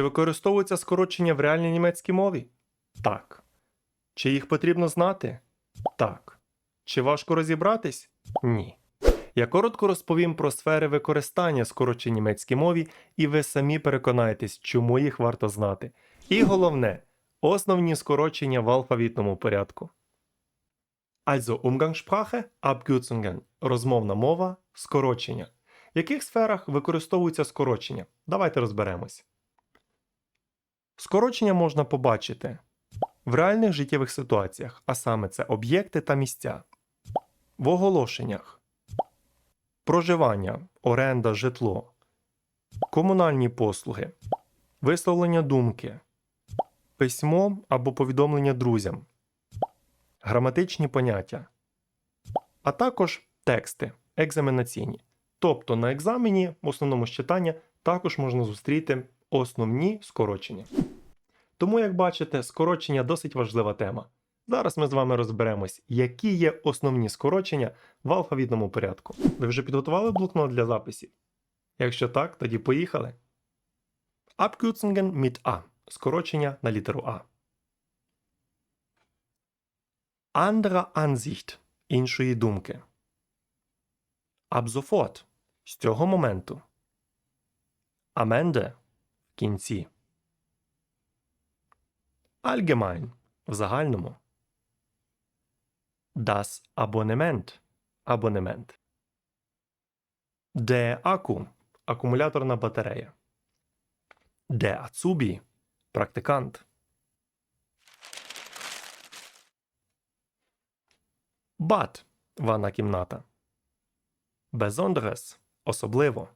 Чи використовуються скорочення в реальній німецькій мові? Так. Чи їх потрібно знати? Так. Чи важко розібратись? Ні. Я коротко розповім про сфери використання скорочень німецькій мові, і ви самі переконаєтесь, чому їх варто знати. І головне, основні скорочення в алфавітному порядку. Also Umgangssprache, Abkürzungen – розмовна мова, скорочення. В яких сферах використовуються скорочення? Давайте розберемось. Скорочення можна побачити в реальних життєвих ситуаціях, а саме це об'єкти та місця, в оголошеннях, проживання, оренда, житло, комунальні послуги, висловлення думки, письмо або повідомлення друзям, граматичні поняття, а також тексти екзаменаційні. Тобто на екзамені, в основному з читання, також можна зустріти основні скорочення. Тому, як бачите, скорочення досить важлива тема. Зараз ми з вами розберемось, які є основні скорочення в алфавітному порядку. Ви вже підготували блокнот для записів? Якщо так, тоді поїхали. Abkürzungen mit A. Скорочення на літеру А. Anderer Ansicht іншої думки. Sofort з цього моменту. Ende в кінці. Allgemein в загальному. Das Abonnement абонемент. Der Akku акумуляторна батарея. Der Azubi практикант. Bad ванна кімната. Besonderes особливо.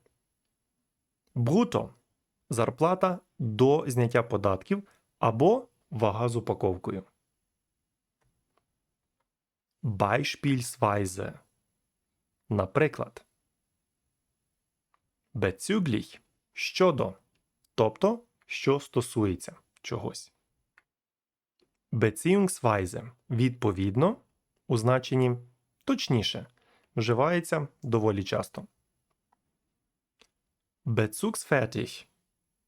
Бруто зарплата до зняття податків або вага з упаковкою. Beispielsweise. Наприклад. Bezüglich – щодо, тобто, що стосується чогось. Beziehungsweise – відповідно у значенні точніше вживається доволі часто. Bezugsfertig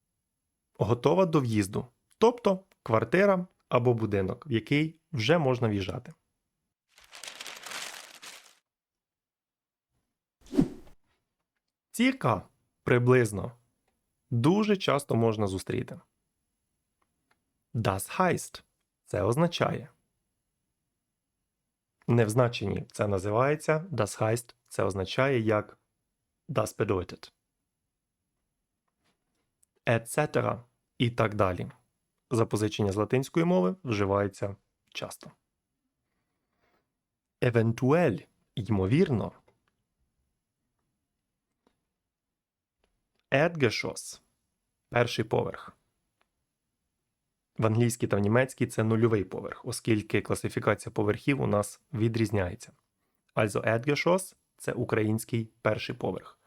– готова до в'їзду, тобто квартира або будинок, в який вже можна в'їжджати. Ціка приблизно дуже часто можна зустріти. Das heißt – це означає. Не в значенні це називається das heißt – це означає як das bedeutet. Etc. і так далі. Запозичення з латинської мови вживається часто. Евентуель ймовірно. Erdgeschoss – перший поверх. В англійській та в німецькій це нульовий поверх, оскільки класифікація поверхів у нас відрізняється. Also Erdgeschoss – це український перший поверх.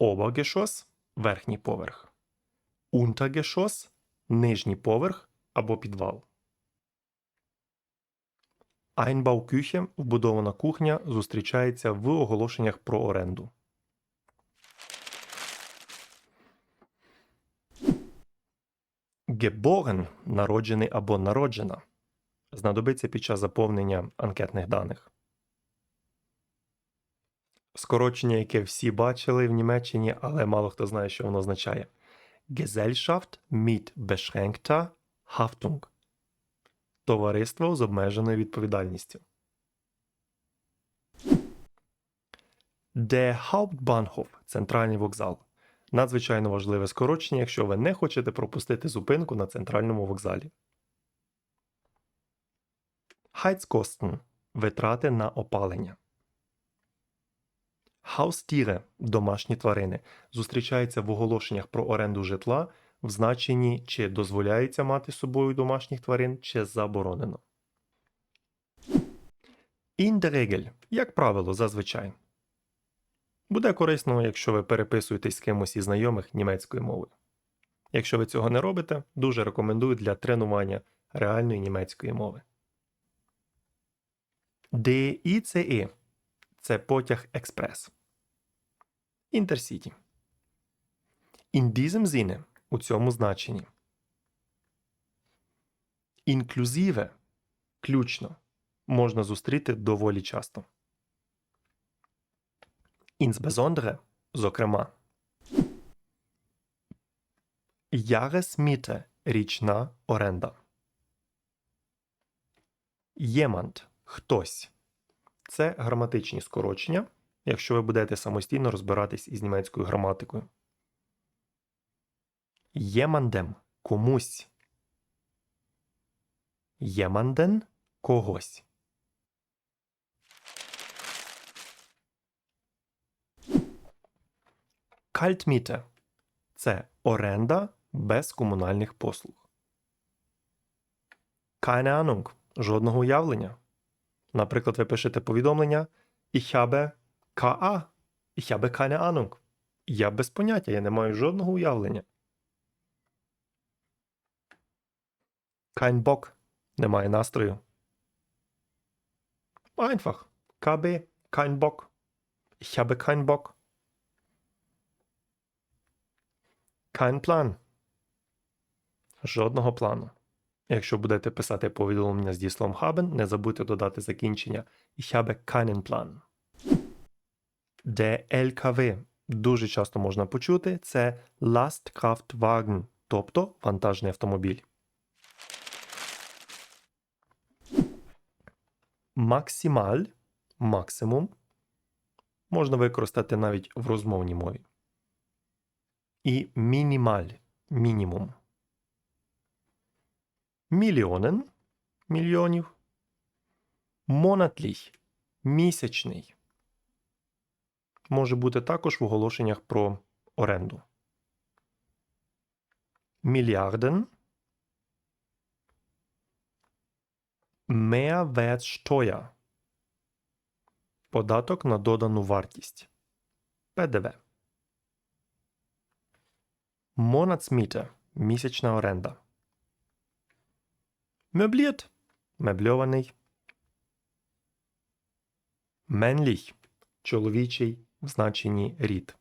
Obergeschoss – верхній поверх. Untergeschoss – нижній поверх або підвал. Einbauküche – вбудована кухня зустрічається в оголошеннях про оренду. Geboren – народжений або народжена. Знадобиться під час заповнення анкетних даних. Скорочення, яке всі бачили в Німеччині, але мало хто знає, що воно означає. Gesellschaft mit beschränkter Haftung. Товариство з обмеженою відповідальністю. Der Hauptbahnhof – центральний вокзал. Надзвичайно важливе скорочення, якщо ви не хочете пропустити зупинку на центральному вокзалі. Heizkosten – витрати на опалення. Haustiere – домашні тварини. Зустрічаються в оголошеннях про оренду житла в значенні чи дозволяється мати з собою домашніх тварин, чи заборонено. Regel – як правило, зазвичай. Буде корисно, якщо ви переписуєтесь з кимось із знайомих німецькою мовою. Якщо ви цього не робите, дуже рекомендую для тренування реальної німецької мови. DICE – це потяг експрес. Інтерсіті. In diesem Sinne у цьому значенні. Інклюзиве ключно можна зустріти доволі часто. Insbesondere, зокрема. Jahresmiete – річна оренда. Jemand – хтось. Це граматичні скорочення, якщо ви будете самостійно розбиратись із німецькою граматикою. Jemandem – комусь. Jemanden – когось. Кальтміте – це оренда без комунальних послуг. Keine Ahnung – жодного уявлення. Наприклад, ви пишете повідомлення Ich habe KA. Ich habe keine Ahnung. Я без поняття, я не маю жодного уявлення. Kein Bock – немає настрою. Einfach. KB – kein Bock. Ich habe keinen Bock. Kein. Жодного плану. Якщо будете писати повідомлення з дієсловом haben, не забудьте додати закінчення Ich habe keinen Plan. LKW дуже часто можна почути це Lastkraftwagen, тобто вантажний автомобіль. Максималь максимум можна використати навіть в розмовній мові. І мінімаль мінімум. Мільйонен мільйонів. Монатліх місячний. Може бути також в оголошеннях про оренду. Мільярден. Mehrwertsteuer. Податок на додану вартість. ПДВ. Monatsmiete – місячна оренда. Möbliert – мебльований. Männlich – чоловічий в значенні рід.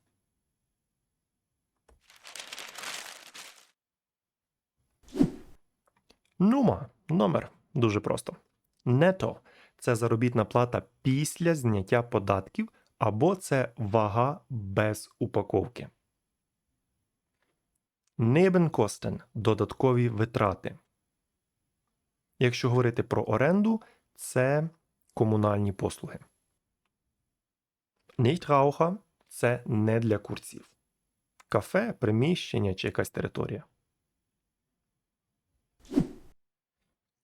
Нума – номер. Дуже просто. Нето – це заробітна плата після зняття податків або це вага без упаковки. Nebenkosten – додаткові витрати. Якщо говорити про оренду, це комунальні послуги. Nichtraucher – це не для курців. Кафе, приміщення чи якась територія.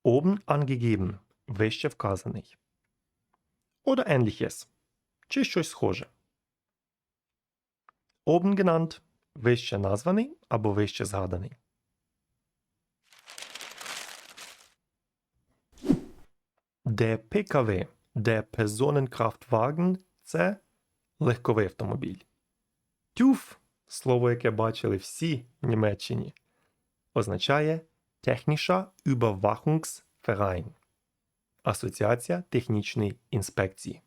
Oben angegeben – вище вказаний. Oder ähnliches – чи щось схоже. Oben genannt – вище названий або вище згаданий. Der PKW, der Personenkraftwagen – це легковий автомобіль. TÜV – слово, яке бачили всі в Німеччині, означає Technischer Überwachungsverein – Асоціація технічної інспекції.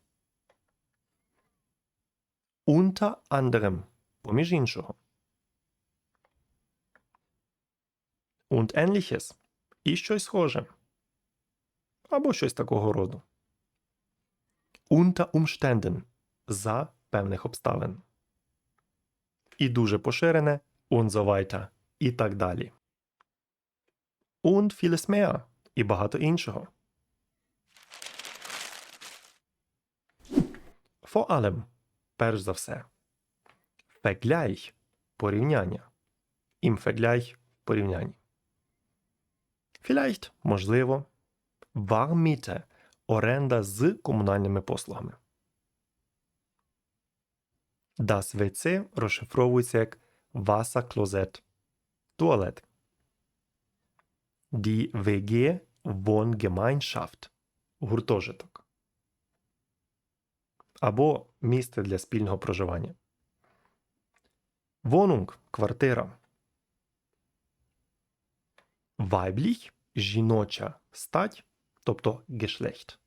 Unter anderem – поміж іншого. Und ähnliches – і щось схоже. Або щось такого роду. Unter Umständen – за певних обставин. І дуже поширене und і так далі. Und vieles mehr і багато іншого. Vor allem – перш за все. Vergleich – порівняння. Im Vergleich – порівняння. Vielleicht – можливо. Warmmiete – оренда з комунальними послугами. Das WC розшифровується як Wasserklosett – туалет. Die WG – Wohngemeinschaft – гуртожиток. Або місце для спільного проживання. Wohnung – квартира. Weiblich – жіноча стать, тобто Geschlecht.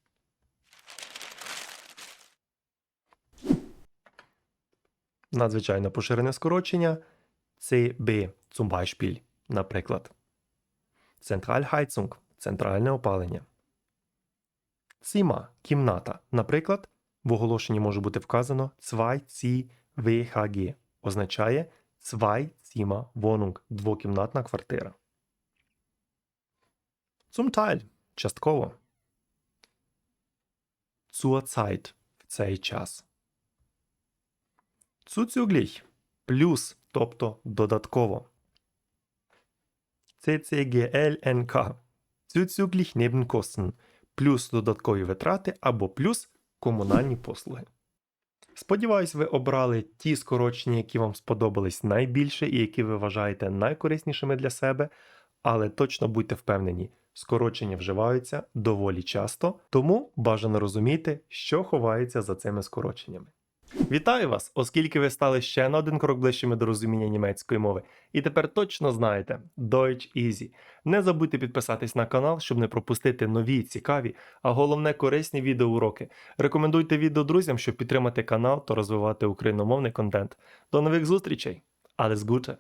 Надзвичайно поширене скорочення CB zum Beispiel, наприклад. Zentralheizung – центральне опалення. Zimmer – кімната. Наприклад, в оголошенні може бути вказано 2 WHG. Означає Zimmer Wohnung – двокімнатна квартира. Zum Teil – частково. Zur Zeit – в цей час. Zuzüglich – плюс, тобто додатково. CCGLNK – Zuzüglich Nebenkosten – плюс додаткові витрати або плюс комунальні послуги. Сподіваюсь, ви обрали ті скорочення, які вам сподобались найбільше і які ви вважаєте найкориснішими для себе, але точно будьте впевнені, скорочення вживаються доволі часто, тому бажано розуміти, що ховається за цими скороченнями. Вітаю вас, оскільки ви стали ще на один крок ближчими до розуміння німецької мови, і тепер точно знаєте Deutsch Easy. Не забудьте підписатись на канал, щоб не пропустити нові, цікаві, а головне корисні відеоуроки. Рекомендуйте відео друзям, щоб підтримати канал та розвивати україномовний контент. До нових зустрічей! Alles Gute!